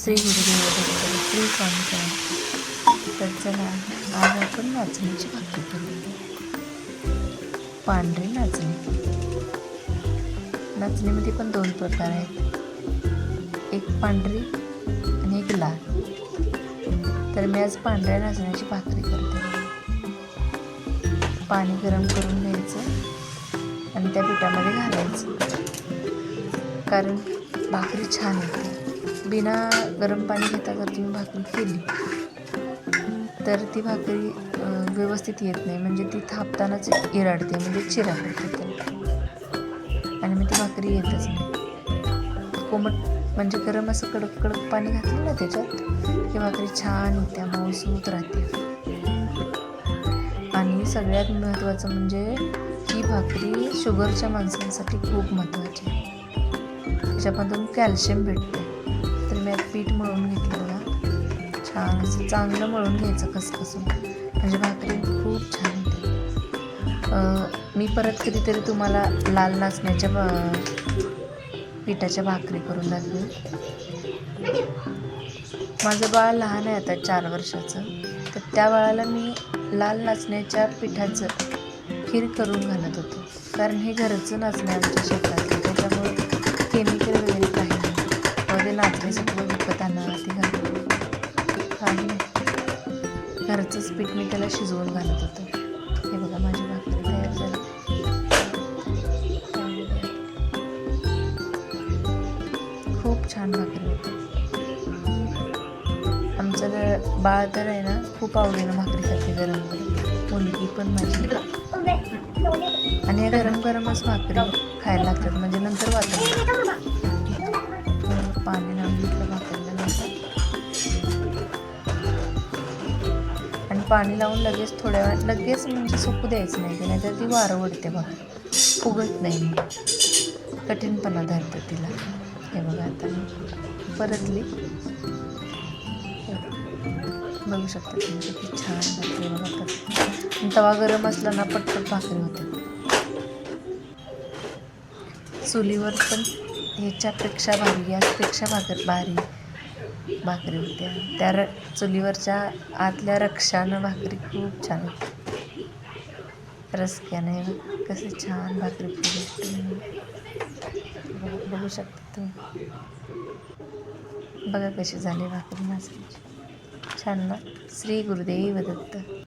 श्री गुरुदेव श्री स्वामी तर चला आज आपण नाचणीची भाकरी करू पांढरी नाचणी नाचणीमध्ये पण दोन प्रकार आहेत एक पांढरी आणि एक लाल. तर मी आज पांढऱ्या नाचण्याची भाकरी करते. पाणी गरम करून घ्यायचं आणि त्या पिठामध्ये घालायचं. कारण भाकरी छान येते. बिना गरम पाणी घेता जर तुम्ही भाकरी केली. तर ती भाकरी व्यवस्थित येत नाही. म्हणजे ती थापतानाच इराडते म्हणजे चिरा आणि मग ती भाकरी येतच नाही. कोमट म्हणजे गरम असं कडक कडक पाणी घातलं ना त्याच्यात की भाकरी छान येते मऊसूत राहते. आणि सगळ्यात महत्त्वाचं म्हणजे ही भाकरी शुगरच्या माणसांसाठी खूप महत्त्वाची आहे. त्याच्यामधून कॅल्शियम भेटते. पीठ मळून घेतलेलं छान असं चांगलं मळून घ्यायचं खसखसून म्हणजे भाकरी खूप छान होते. मी परत कधीतरी तुम्हाला लाल नाचण्याच्या ब- पिठाच्या भाकरी करून दाखवेल माझं बाळ लहान आहे आता चार वर्षाचं. तर त्या बाळाला मी लाल नाचण्याच्या पिठाचं खीर करून घालत होतो. कारण हे घरचं नाचणं आमच्या शेतात. त्याच्यामुळे केमिकल वगैरे काही नाही मध्ये विकत आणा ते घालून. आणि घरचंच पीठ मी त्याला शिजवून घालत होतो. हे बघा माझी भाकरी तयार झाली. खूप छान भाकरी होते. आमचं बाळ तर आहे ना खूप आवडीनं भाकरी खाते गरम गरम मुलगी पण माझी. आणि गरम गरमच भाकरी खायला लागतात म्हणजे नंतर वाटत पाणी लावून लगेच थोड्या वेळ लगेच म्हणजे सुकू द्यायचं नाही की नाहीतर ती वारं ओढते बघा. फुगत नाही. कठीणपणा धरतं तिला. हे बघा आता. मी परतली. बघू शकता तुम्ही किती छान भाकरी बघा तवा गरम असला ना पटपट भाकरी होते. चुलीवर पण ह्याच्यापेक्षा भारी गॅसपेक्षा भाकर भारी. भाकरी होत्या. त्या र चुलीवरच्या आतल्या रक्षानं भाकरी खूप छान होती. रसक्याने कसे छान भाकरी फुगते बघू शकता तुम्ही. बघा कशी झाली भाकरी नाचण्याची. छान ना? श्री गुरुदेव दत्त.